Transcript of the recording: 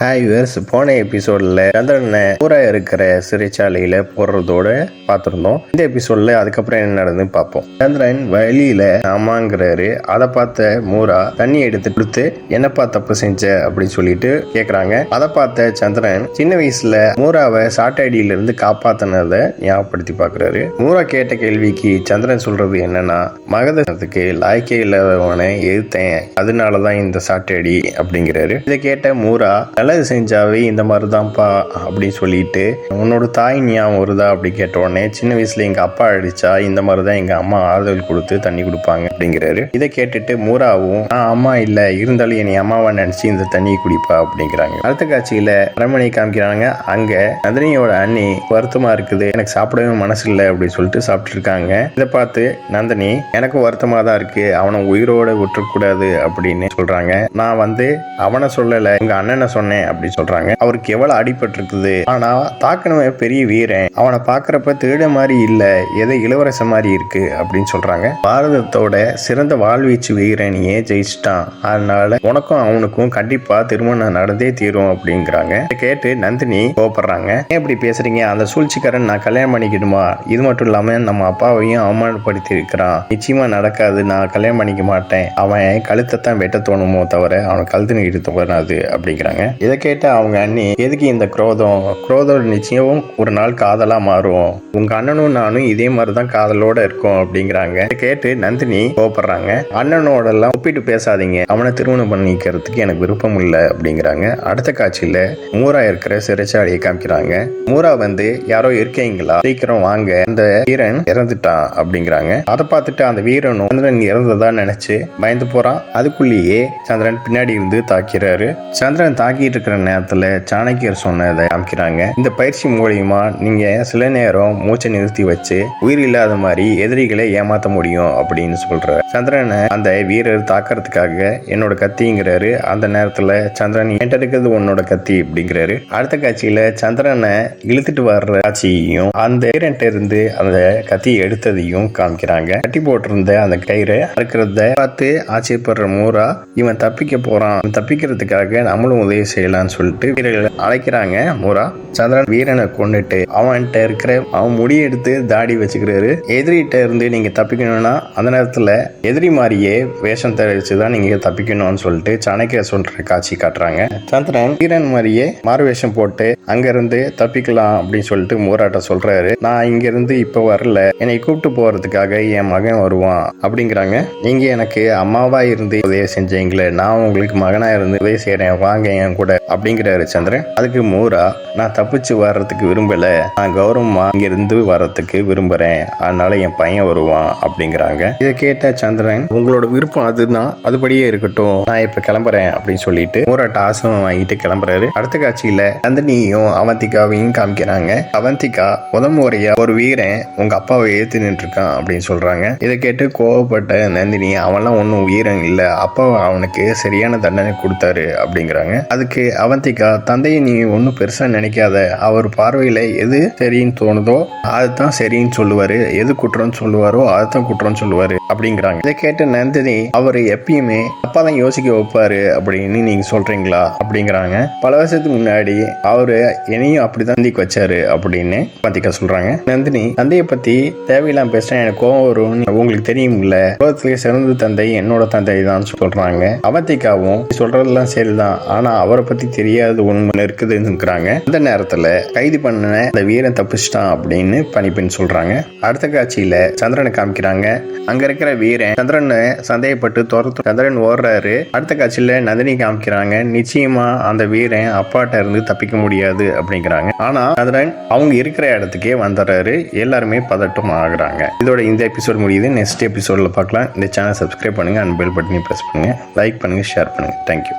Hi verse போன எபிசோடில் சந்திரனை பூரா இருக்கிற சிறைச்சாலையில் போடுறதோட பார்த்துருந்தோம். இந்த எபிசோடில் அதுக்கப்புறம் என்ன நடந்து பார்ப்போம். சந்திரன் வழியில் ஆமாங்கிறாரு. அதை பார்த்த மூரா தண்ணி எடுத்து கொடுத்து என்னப்பா தப்பு செஞ்ச? அப்படின்னு சொல்லிட்டு கேட்குறாங்க அதை பார்த்த சந்திரன் சின்ன வயசுல மூராவை சாட்டடியிலிருந்து காப்பாத்தினதை ஞாபகப்படுத்தி பார்க்குறாரு. மூரா கேட்ட கேள்விக்கு சந்திரன் சொல்றது என்னன்னா மகதத்துக்கு லாய்க்கே இல்லாதவனை எதிர்த்தேன். அதனால தான் இந்த சாட்டடி அப்படிங்கிறாரு. இதை கேட்ட மூரா நல்லது செஞ்சாவே இந்த மாதிரி தான்ப்பா அப்படின்னு சொல்லிட்டு உன்னோட தாய் ஞாபகம் வருதா அப்படி கேட்ட உடனே சின்ன வயசுல எங்க அப்பா அடிச்சா இந்த மாதிரி தான் எங்க அம்மா ஆறுதல் கொடுத்து தண்ணி கொடுப்பாங்க அப்படிங்கிறாரு. இதை கேட்டுட்டு மூராவும் நான் அம்மா இல்ல இருந்தாலும் என்னை அம்மாவை நினைச்சு இந்த தண்ணியை குடிப்பா அப்படிங்கிறாங்க. அடுத்த காட்சியில அரண்மனை காமிக்கிறாங்க அங்க நந்தினியோட அண்ணி வருத்தமா இருக்குது எனக்கு சாப்பிடவே மனசு இல்லை அப்படின்னு சொல்லிட்டு சாப்பிட்டு இருக்காங்க இதை பார்த்து நந்தினி எனக்கும் வருத்தமா தான் இருக்கு. அவனை உயிரோட விட்டுறக்கூடாது அப்படின்னு சொல்றாங்க. நான் வந்து அவனை சொல்லல உங்க அண்ணனை சொன்னேன். அப்படி சொல்றாங்க. அவருக்கு எவ்வளவு அடிபட்டு இருக்குது ஆனா தாக்கினவன் பெரிய வீரன். அவனை பாக்குறப்ப திருட மாதிரி இல்ல. ஏதோ இளவரச மாதிரி இருக்கு அப்படின்னு சொல்றாங்க. பாரதத்தோட சிறந்த வாழ்வீச்சு வீரனையே ஜெயிச்சிட்டான்? அதனால உனக்கும் அவனுக்கும் கண்டிப்பா திருமணம் நடந்தே தீரும் அப்படிங்கிறாங்க. கேட்டு நந்தினி கோபப்படுறாங்க ஏன் இப்படி பேசுறீங்க? அந்த சூழ்ச்சிக்காரன் நான் கல்யாணம் பண்ணிக்கணுமா? இது மட்டும் இல்லாம நம்ம அப்பாவையும் அவமானப்படுத்தி இருக்கிறான் நிச்சயமா நடக்காது. நான் கல்யாணம் பண்ணிக்க மாட்டேன். அவன் கழுத்தை தான் வெட்ட தோணுமோ தவிர அவன் கழுத்து நீட்டு தோணாது அப்படிங்கிறாங்க. இதை கேட்ட அவங்க அண்ணி எதுக்கு இந்த குரோதம்? குரோதம் நிச்சயம் ஒரு நாள் காதலா மாறும். உங்க அண்ணனும் நானும் இதே மாதிரி தான் காதலோட இருக்கோம் அப்படிங்கிறாங்க. இதை கேட்டு நந்தினி கோபப்படுறாங்க அண்ணனோட எல்லாம் ஒப்பிட்டு பேசாதீங்க. அவனை திருமணம் பண்ணிக்கிறதுக்கு எனக்கு விருப்பம் இல்லை அப்படிங்கிறாங்க. அடுத்த காட்சியில மூரா இருக்கிற சிறைச்சாலையை காமிக்கிறாங்க. மூரா வந்து யாரோ இருக்கீங்களா? சீக்கிரம் வாங்க. அந்த வீரன் இறந்துட்டான் அப்படிங்கிறாங்க. அதை பார்த்துட்டு அந்த வீரனும் சந்திரன் இறந்ததா நினைச்சு பயந்து போறான். அதுக்குள்ளேயே சந்திரன் பின்னாடி இருந்து தாக்கிறாரு. சந்திரன் தாக்கிட்டு இருக்கிற நேரத்துல சாணக்கியர் சொன்னதை காமிக்கிறாங்க. இந்த பயிற்சி மூலியமா நீங்க சில நேரம் மூச்சை நிறுத்தி வச்சு உயிர் இல்லாத மாதிரி எதிரிகளை ஏமாத்த முடியும் அப்படின்னு சொல்றாரு சந்திரனை அந்த வீரர் தாக்கிறதுக்காக என்னோட கத்திங்கிறாரு. அந்த நேரத்துல சந்திரன் என்கிட்ட இருக்கிறது உன்னோட கத்தி அப்படிங்கிறாரு. அடுத்த காட்சியில சந்திரனை இழுத்துட்டு வர்ற காட்சியையும் அந்த வீரன்ட்ட இருந்து அந்த கத்தியை எடுத்ததையும் காமிக்கிறாங்க. கட்டி போட்டிருந்த அந்த கயிறை இருக்கிறத பார்த்து ஆச்சரியப்படுற மூரா இவன் தப்பிக்க போறான். தப்பிக்கிறதுக்காக நம்மளும் உதவி செய்யலாம்னு சொல்லிட்டு வீரர்களை அழைக்கிறாங்க. முரா சந்திரன் வீரனை கொண்டுட்டு அவன்கிட்ட இருக்கிற அவன் முடி எடுத்து தாடி வச்சுக்கிறாரு. எதிரிகிட்ட இருந்து நீங்க தப்பிக்கணும்னா அந்த நேரத்துல எதிரி மாதிரியே வேஷம் தெரிவிச்சு தான் நீங்க தப்பிக்கணும்னு சொல்லிட்டு சாணக்கிய சொல்ற காட்சி காட்டுறாங்க. சந்திரன் வீரன் மாதிரியே மாறு வேஷம் போட்டு அங்க இருந்து தப்பிக்கலாம் அப்படின்னு சொல்லிட்டு மூராட்ட சொல்றாரு. நான் இங்க இருந்து இப்ப வரல. என்னை கூப்பிட்டு போறதுக்காக என் மகன் வருவான் அப்படிங்கிறாங்க. நீங்க எனக்கு அம்மாவா இருந்து உதவி செஞ்சீங்களே நான் உங்களுக்கு மகனா இருந்து உதவி செய்யறேன் வாங்க என் கூட அப்படிங்கிறாரு சந்திரன். அதுக்கு மூரா நான் தப்பிச்சு வர்றதுக்கு விரும்பல. நான் கௌரவமா இங்கிருந்து வர்றதுக்கு விரும்புறேன். அதனால என் பையன் வருவான் அப்படிங்கிறாங்க. இதை கேட்ட சந்திரன் உங்களோட விருப்பம் அதுதான். அதுபடியே இருக்கட்டும். நான் இப்ப கிளம்புறேன் அப்படின்னு சொல்லிட்டு மூராட்ட ஆசனம் வாங்கிட்டு கிளம்புறாரு. அடுத்த காட்சியில நந்தினியும் அவந்திகாவையும் காமிக்கிறாங்க. அவந்திகா முத முறையா ஒரு வீரன் உங்க அப்பாவை ஏத்து நின்றுருக்கான் அப்படின்னு சொல்றாங்க. இதை கேட்டு கோவப்பட்ட நந்தினி அவன்லாம் ஒன்றும் வீரன் இல்ல. அப்பா அவனுக்கு சரியான தண்டனை கொடுத்தாரு அப்படிங்கிறாங்க. அதுக்கு அவந்திகா தந்தையை நீ ஒன்றும் பெருசாக நினைக்காத. அவர் பார்வையில் எது சரின்னு தோணுதோ அதுதான் சரின்னு சொல்லுவாரு. எது குற்றம்னு சொல்லுவாரோ அதுதான் குற்றம்னு சொல்லுவாரு அப்படிங்கிறாங்க. இதை கேட்ட நந்தினி அவர் எப்பயுமே அப்பா தான் யோசிக்க வைப்பாரு அப்படின்னு நீங்க சொல்றீங்களா? அப்படிங்கிறாங்க. பல வருஷத்துக்கு முன்னாடி அவர் என்னையும் அப்படிதான் தந்திக்கு வச்சாரு அப்படின்னு அவந்திகா சொல்றாங்க. நந்தினி தந்தையை பத்தி தேவையில்லாம பேசினா எனக்கு கோவம் வரும்னு உங்களுக்கு தெரியும்ல? உலகத்திலே சிறந்த தந்தை என்னோட தந்தை தான் சொல்றாங்க. அவந்திகாவும் சொல்றதெல்லாம் சரிதான். ஆனால் அவரை பற்றி பத்தி தெரியாத ஒண்ணு இருக்குதுங்கிறாங்க அந்த நேரத்துல கைது பண்ண அந்த வீரன் தப்பிச்சிட்டான் அப்படின்னு பணிப்பெண் சொல்றாங்க. அடுத்த காட்சியில சந்திரனை காமிக்கிறாங்க. அங்க இருக்கிற வீரன் சந்திரனை சந்தேகப்பட்டு துரத்து சந்திரன் ஓடுறாரு. அடுத்த காட்சியில நந்தினி காமிக்கிறாங்க. நிச்சயமா அந்த வீரன் அப்பாட்ட இருந்து தப்பிக்க முடியாது அப்படிங்கிறாங்க. ஆனா சந்திரன் அவங்க இருக்கிற இடத்துக்கே வந்துடுறாரு. எல்லாருமே பதட்டம் ஆகுறாங்க. இதோட இந்த எபிசோட் முடியுது. நெக்ஸ்ட் எபிசோட்ல பார்க்கலாம். இந்த சேனல் சப்ஸ்கிரைப் பண்ணுங்க. அண்ட் பெல் பட்டனையும் ப்ரெஸ் பண்ணுங்க. லைக் பண்ணுங்க ஷேர் பண்ணுங்க. Thank you